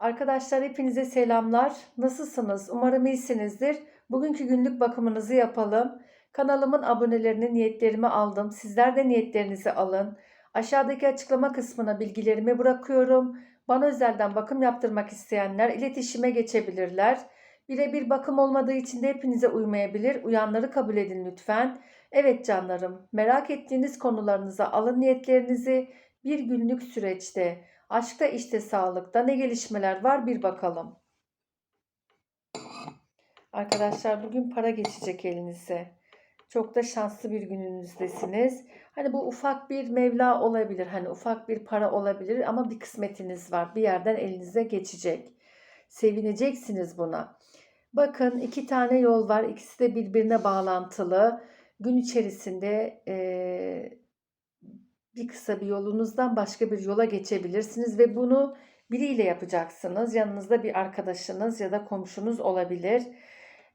Arkadaşlar hepinize selamlar. Nasılsınız? Umarım iyisinizdir. Bugünkü günlük bakımınızı yapalım. Kanalımın abonelerini niyetlerimi aldım. Sizler de niyetlerinizi alın. Aşağıdaki açıklama kısmına bilgilerimi bırakıyorum. Bana özelden bakım yaptırmak isteyenler iletişime geçebilirler. Birebir bakım olmadığı için de hepinize uymayabilir. Uyanları kabul edin lütfen. Evet canlarım, merak ettiğiniz konularınıza alın niyetlerinizi. Bir günlük süreçte Aşkta işte sağlıkta ne gelişmeler var bir bakalım. Arkadaşlar bugün para geçecek elinize. Çok da şanslı bir gününüzdesiniz. Hani bu ufak bir mevla olabilir. Hani ufak bir para olabilir ama bir kısmetiniz var. Bir yerden elinize geçecek. Sevineceksiniz buna. Bakın iki tane yol var. İkisi de birbirine bağlantılı. Gün içerisinde eee bir kısa bir yolunuzdan başka bir yola geçebilirsiniz ve bunu biriyle yapacaksınız. Yanınızda bir arkadaşınız ya da komşunuz olabilir.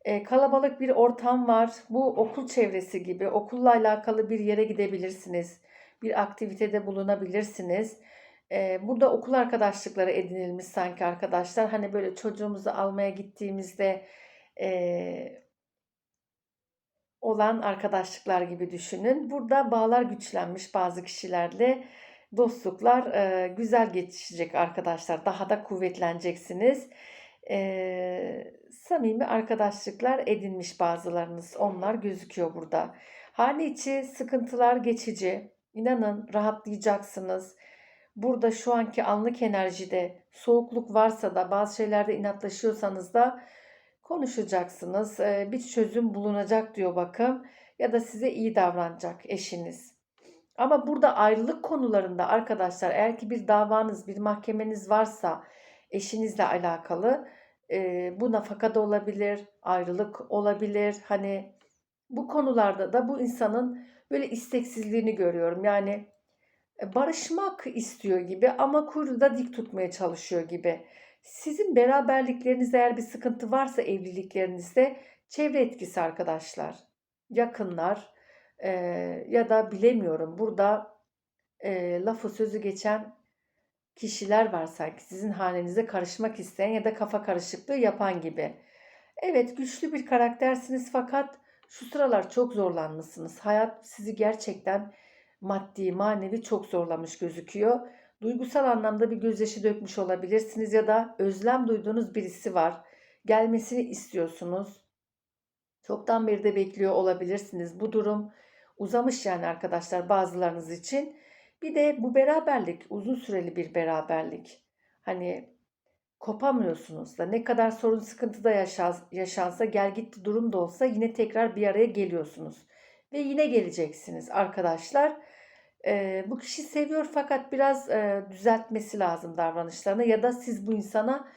E, kalabalık bir ortam var. Bu okul çevresi gibi okulla alakalı bir yere gidebilirsiniz. Bir aktivitede bulunabilirsiniz. E, burada okul arkadaşlıkları edinilmiş sanki arkadaşlar. Hani böyle çocuğumuzu almaya gittiğimizde e, olan arkadaşlıklar gibi düşünün. Burada bağlar güçlenmiş bazı kişilerle. Dostluklar güzel geçecek arkadaşlar. Daha da kuvvetleneceksiniz. Samimi arkadaşlıklar edinmiş bazılarınız. Onlar gözüküyor burada. Hali içi sıkıntılar geçici. İnanın rahatlayacaksınız. Burada şu anki anlık enerjide soğukluk varsa da bazı şeylerde inatlaşıyorsanız da konuşacaksınız. Bir çözüm bulunacak diyor bakım ya da size iyi davranacak eşiniz. Ama burada ayrılık konularında arkadaşlar eğer ki bir davanız, bir mahkemeniz varsa eşinizle alakalı bu nafaka da olabilir, ayrılık olabilir. Hani bu konularda da bu insanın böyle isteksizliğini görüyorum. Yani barışmak istiyor gibi ama kuyruğu da dik tutmaya çalışıyor gibi. Sizin beraberliklerinizde eğer bir sıkıntı varsa evliliklerinizde çevre etkisi arkadaşlar. Yakınlar e, ya da bilemiyorum burada e, lafı sözü geçen kişiler var sanki sizin halinize karışmak isteyen ya da kafa karışıklığı yapan gibi. Evet güçlü bir karaktersiniz fakat şu sıralar çok zorlanmışsınız. Hayat sizi gerçekten maddi manevi çok zorlamış gözüküyor Duygusal anlamda bir gözyaşı dökmüş olabilirsiniz ya da özlem duyduğunuz birisi var. Gelmesini istiyorsunuz. Çoktan beri de bekliyor olabilirsiniz. Bu durum uzamış yani arkadaşlar bazılarınız için. Bir de bu beraberlik uzun süreli bir beraberlik. Hani kopamıyorsunuz da ne kadar sorun sıkıntı da yaşansa gel gitti durum da olsa yine tekrar bir araya geliyorsunuz. Ve yine geleceksiniz arkadaşlar. E, bu kişi seviyor fakat biraz e, düzeltmesi lazım davranışlarını ya da siz bu insana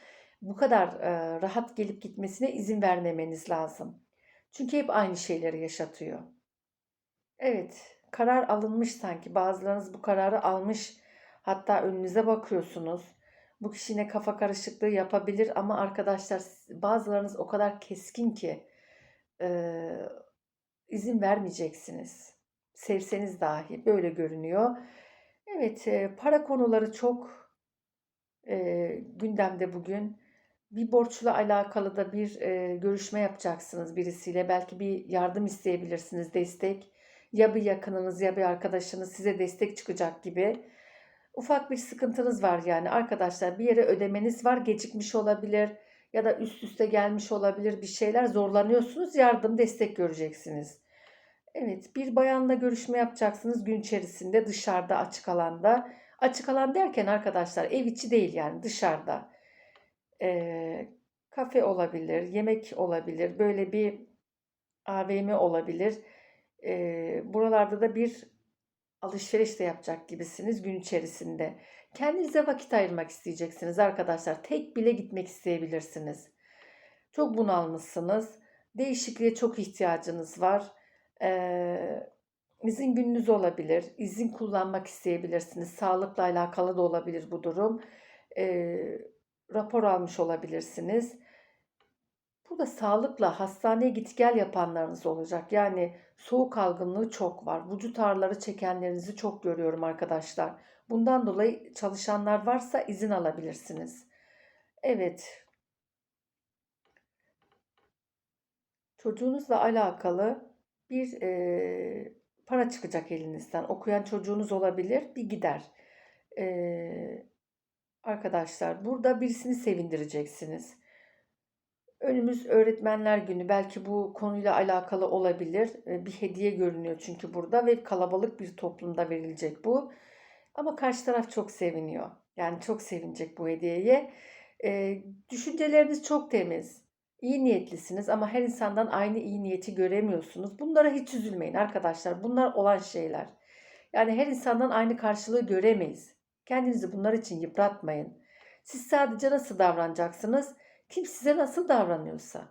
bu kadar e, rahat gelip gitmesine izin vermemeniz lazım. Çünkü hep aynı şeyleri yaşatıyor. Evet, karar alınmış sanki. Bazılarınız bu kararı almış. Hatta önünüze bakıyorsunuz. Bu kişi ne kafa karışıklığı yapabilir ama arkadaşlar bazılarınız o kadar keskin ki e, izin vermeyeceksiniz sevseniz dahi böyle görünüyor. Evet, para konuları çok gündemde bugün. Bir borçla alakalı da bir görüşme yapacaksınız birisiyle. Belki bir yardım isteyebilirsiniz, destek. Ya bir yakınınız ya bir arkadaşınız size destek çıkacak gibi. Ufak bir sıkıntınız var yani arkadaşlar bir yere ödemeniz var gecikmiş olabilir ya da üst üste gelmiş olabilir bir şeyler zorlanıyorsunuz yardım destek göreceksiniz. Evet, bir bayanla görüşme yapacaksınız gün içerisinde dışarıda açık alanda. Açık alan derken arkadaşlar ev içi değil yani dışarıda. Ee, kafe olabilir, yemek olabilir, böyle bir AVM olabilir. Ee, buralarda da bir alışveriş de yapacak gibisiniz gün içerisinde. Kendinize vakit ayırmak isteyeceksiniz arkadaşlar. Tek bile gitmek isteyebilirsiniz. Çok bunalmışsınız. Değişikliğe çok ihtiyacınız var e, izin gününüz olabilir. İzin kullanmak isteyebilirsiniz. Sağlıkla alakalı da olabilir bu durum. E, rapor almış olabilirsiniz. Burada sağlıkla hastaneye git gel yapanlarınız olacak. Yani soğuk algınlığı çok var. Vücut ağrıları çekenlerinizi çok görüyorum arkadaşlar. Bundan dolayı çalışanlar varsa izin alabilirsiniz. Evet. Çocuğunuzla alakalı bir eee, para çıkacak elinizden. Okuyan çocuğunuz olabilir, bir gider. Eee, arkadaşlar burada birisini sevindireceksiniz. Önümüz Öğretmenler Günü. Belki bu konuyla alakalı olabilir. E, Bir hediye görünüyor çünkü burada ve kalabalık bir toplumda verilecek bu. Ama karşı taraf çok seviniyor. Yani çok sevinecek bu hediyeye. E, düşünceleriniz çok temiz. İyi niyetlisiniz ama her insandan aynı iyi niyeti göremiyorsunuz. Bunlara hiç üzülmeyin arkadaşlar. Bunlar olan şeyler. Yani her insandan aynı karşılığı göremeyiz. Kendinizi bunlar için yıpratmayın. Siz sadece nasıl davranacaksınız? Kim size nasıl davranıyorsa.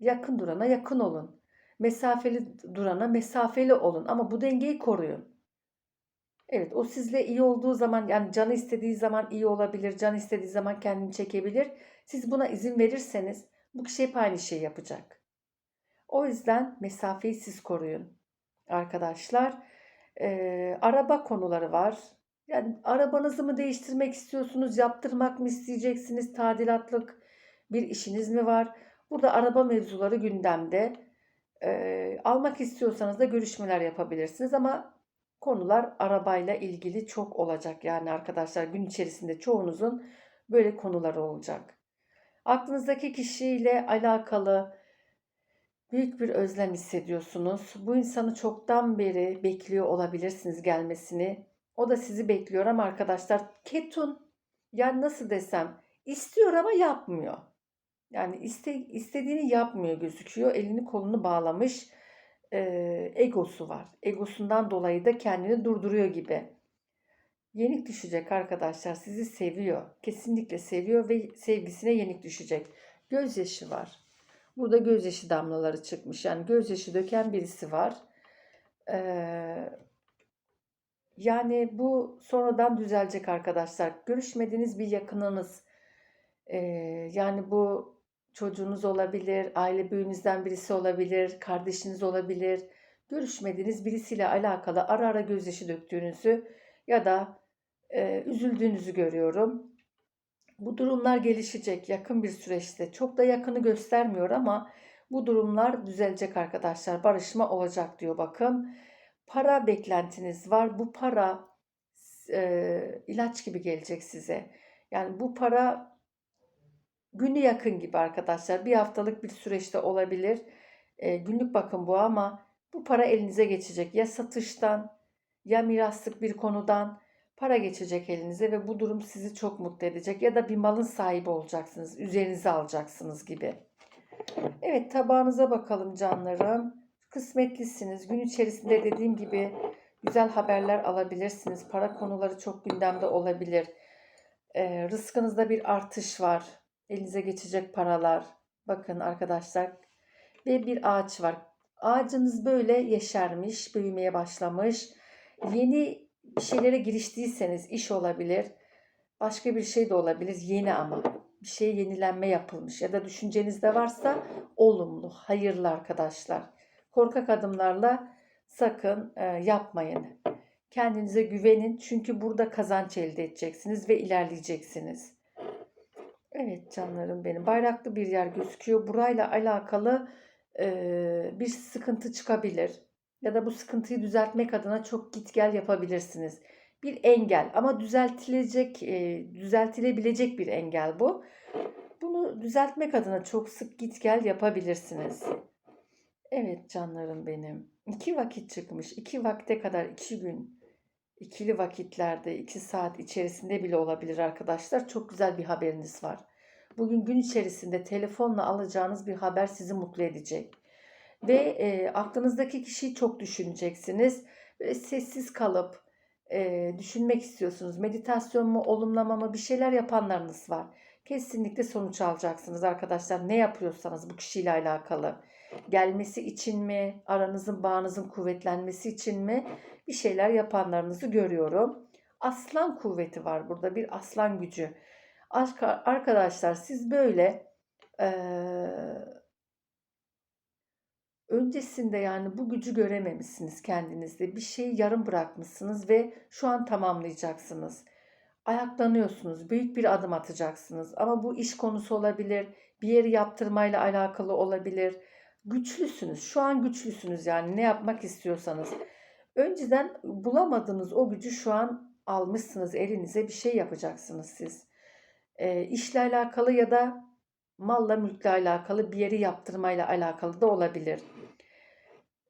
Yakın durana yakın olun. Mesafeli durana mesafeli olun ama bu dengeyi koruyun. Evet, o sizle iyi olduğu zaman yani canı istediği zaman iyi olabilir, canı istediği zaman kendini çekebilir. Siz buna izin verirseniz bu kişi hep aynı şeyi yapacak. O yüzden mesafeyi siz koruyun arkadaşlar. Ee, araba konuları var. Yani arabanızı mı değiştirmek istiyorsunuz, yaptırmak mı isteyeceksiniz, tadilatlık bir işiniz mi var? Burada araba mevzuları gündemde. Ee, almak istiyorsanız da görüşmeler yapabilirsiniz ama konular arabayla ilgili çok olacak. Yani arkadaşlar gün içerisinde çoğunuzun böyle konuları olacak. Aklınızdaki kişiyle alakalı büyük bir özlem hissediyorsunuz. Bu insanı çoktan beri bekliyor olabilirsiniz gelmesini. O da sizi bekliyor ama arkadaşlar ketun yani nasıl desem istiyor ama yapmıyor. Yani iste, istediğini yapmıyor gözüküyor. Elini kolunu bağlamış. Ee, egosu var. Egosundan dolayı da kendini durduruyor gibi. Yenik düşecek arkadaşlar. Sizi seviyor. Kesinlikle seviyor ve sevgisine yenik düşecek. Gözyaşı var. Burada gözyaşı damlaları çıkmış. Yani gözyaşı döken birisi var. Ee, yani bu sonradan düzelecek arkadaşlar. Görüşmediğiniz bir yakınınız. Ee, yani bu çocuğunuz olabilir, aile büyüğünüzden birisi olabilir, kardeşiniz olabilir. Görüşmediğiniz birisiyle alakalı ara ara gözyaşı döktüğünüzü ya da e, üzüldüğünüzü görüyorum. Bu durumlar gelişecek yakın bir süreçte. Çok da yakını göstermiyor ama bu durumlar düzelecek arkadaşlar. Barışma olacak diyor bakın. Para beklentiniz var. Bu para e, ilaç gibi gelecek size. Yani bu para günü yakın gibi arkadaşlar. Bir haftalık bir süreçte olabilir. E, günlük bakın bu ama bu para elinize geçecek. Ya satıştan ya miraslık bir konudan para geçecek elinize ve bu durum sizi çok mutlu edecek. Ya da bir malın sahibi olacaksınız. Üzerinize alacaksınız gibi. Evet tabağınıza bakalım canlarım. Kısmetlisiniz. Gün içerisinde dediğim gibi güzel haberler alabilirsiniz. Para konuları çok gündemde olabilir. E, rızkınızda bir artış var. Elinize geçecek paralar. Bakın arkadaşlar. Ve bir ağaç var. Ağacınız böyle yeşermiş, büyümeye başlamış. Yeni bir şeylere giriştiyseniz iş olabilir. Başka bir şey de olabilir. Yeni ama. Bir şey yenilenme yapılmış ya da düşüncenizde varsa olumlu, hayırlı arkadaşlar. Korkak adımlarla sakın e, yapmayın. Kendinize güvenin çünkü burada kazanç elde edeceksiniz ve ilerleyeceksiniz. Evet canlarım benim. Bayraklı bir yer gözüküyor. Burayla alakalı e, bir sıkıntı çıkabilir. Ya da bu sıkıntıyı düzeltmek adına çok git gel yapabilirsiniz. Bir engel ama düzeltilecek, e, düzeltilebilecek bir engel bu. Bunu düzeltmek adına çok sık git gel yapabilirsiniz. Evet canlarım benim. İki vakit çıkmış. İki vakte kadar iki gün. ikili vakitlerde iki saat içerisinde bile olabilir arkadaşlar. Çok güzel bir haberiniz var. Bugün gün içerisinde telefonla alacağınız bir haber sizi mutlu edecek. Ve e, aklınızdaki kişiyi çok düşüneceksiniz. Böyle sessiz kalıp e, düşünmek istiyorsunuz. Meditasyon mu, olumlama mı bir şeyler yapanlarınız var. Kesinlikle sonuç alacaksınız arkadaşlar. Ne yapıyorsanız bu kişiyle alakalı. Gelmesi için mi, aranızın bağınızın kuvvetlenmesi için mi bir şeyler yapanlarınızı görüyorum. Aslan kuvveti var burada bir aslan gücü. Arkadaşlar siz böyle eee öncesinde yani bu gücü görememişsiniz kendinizde. Bir şeyi yarım bırakmışsınız ve şu an tamamlayacaksınız. ayaklanıyorsunuz. Büyük bir adım atacaksınız. Ama bu iş konusu olabilir. Bir yeri yaptırmayla alakalı olabilir. Güçlüsünüz. Şu an güçlüsünüz yani ne yapmak istiyorsanız. Önceden bulamadığınız o gücü şu an almışsınız elinize bir şey yapacaksınız siz. E, işle alakalı ya da malla mülkle alakalı bir yeri yaptırmayla alakalı da olabilir.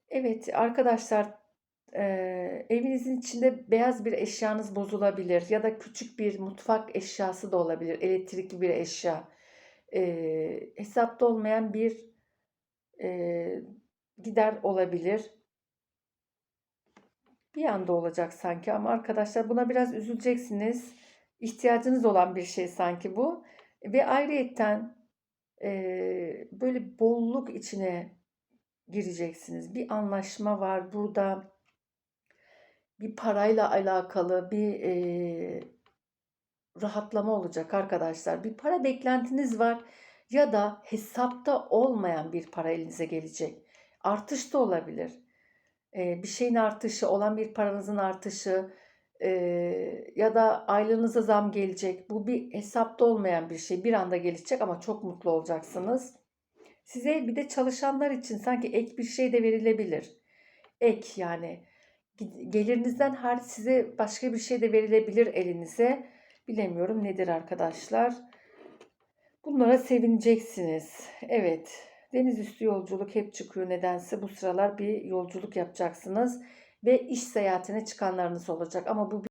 Evet arkadaşlar e, evinizin içinde beyaz bir eşyanız bozulabilir ya da küçük bir mutfak eşyası da olabilir. Elektrikli bir eşya. E, hesapta olmayan bir e, gider olabilir. Bir anda olacak sanki ama arkadaşlar buna biraz üzüleceksiniz. İhtiyacınız olan bir şey sanki bu. Ve ayrıyetten e, böyle bolluk içine gireceksiniz. Bir anlaşma var burada. Bir parayla alakalı bir e, rahatlama olacak arkadaşlar. Bir para beklentiniz var ya da hesapta olmayan bir para elinize gelecek. Artış da olabilir. E, bir şeyin artışı, olan bir paranızın artışı e, ya da aylığınıza zam gelecek. Bu bir hesapta olmayan bir şey. Bir anda gelecek ama çok mutlu olacaksınız. Size bir de çalışanlar için sanki ek bir şey de verilebilir. Ek yani gelirinizden hariç size başka bir şey de verilebilir elinize. Bilemiyorum nedir arkadaşlar. Bunlara sevineceksiniz. Evet. Deniz üstü yolculuk hep çıkıyor nedense. Bu sıralar bir yolculuk yapacaksınız ve iş seyahatine çıkanlarınız olacak. Ama bu